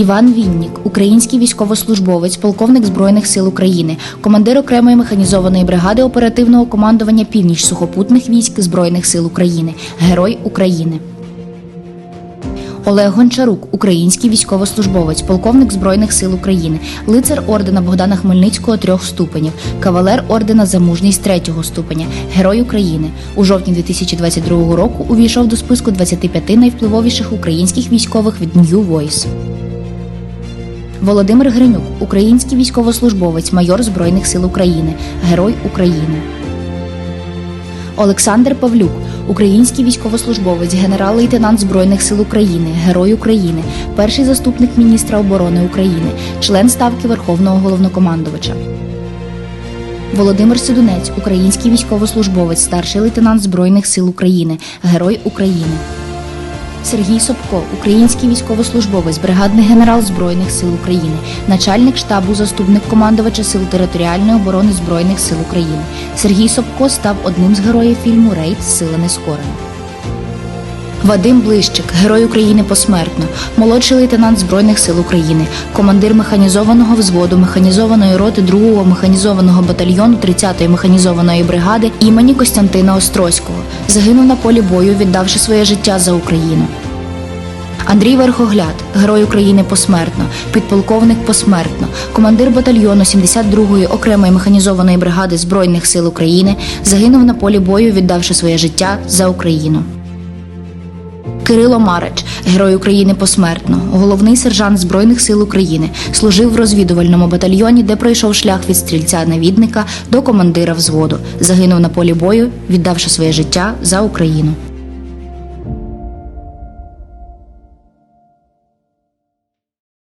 Іван Віннік, український військовослужбовець, полковник Збройних сил України, командир окремої механізованої бригади оперативного командування Північ сухопутних військ Збройних сил України, Герой України. Олег Гончарук, український військовослужбовець, полковник Збройних сил України, лицар ордена Богдана Хмельницького трьох ступенів, кавалер ордена за мужність третього ступеня, Герой України. У жовтні 2022 року увійшов до списку 25 найвпливовіших українських військових від New Voice. Володимир Гринюк, український військовослужбовець, майор Збройних сил України, Герой України. Олександр Павлюк, український військовослужбовець, генерал-лейтенант Збройних сил України, Герой України, перший заступник міністра оборони України, член ставки Верховного головнокомандувача. Володимир Сидунець, український військовослужбовець, старший лейтенант Збройних сил України, Герой України. Сергій Собко, український військовослужбовець, бригадний генерал Збройних сил України, начальник штабу, заступник командувача Сил територіальної оборони Збройних сил України. Сергій Собко став одним з героїв фільму Рейд Сила нескорена. Вадим Блищик, герой України посмертно, молодший лейтенант Збройних сил України, командир механізованого взводу механізованої роти 2-го механізованого батальйону 30-ї механізованої бригади імені Костянтина Острозького. Загинув на полі бою, віддавши своє життя за Україну. Андрій Верхогляд, герой України посмертно, підполковник посмертно, командир батальйону 72-ї окремої механізованої бригади Збройних сил України, загинув на полі бою, віддавши своє життя за Україну. Кирило Марич, герой України посмертно, головний сержант Збройних сил України, служив в розвідувальному батальйоні, де пройшов шлях від стрільця-навідника до командира взводу. Загинув на полі бою, віддавши своє життя за Україну.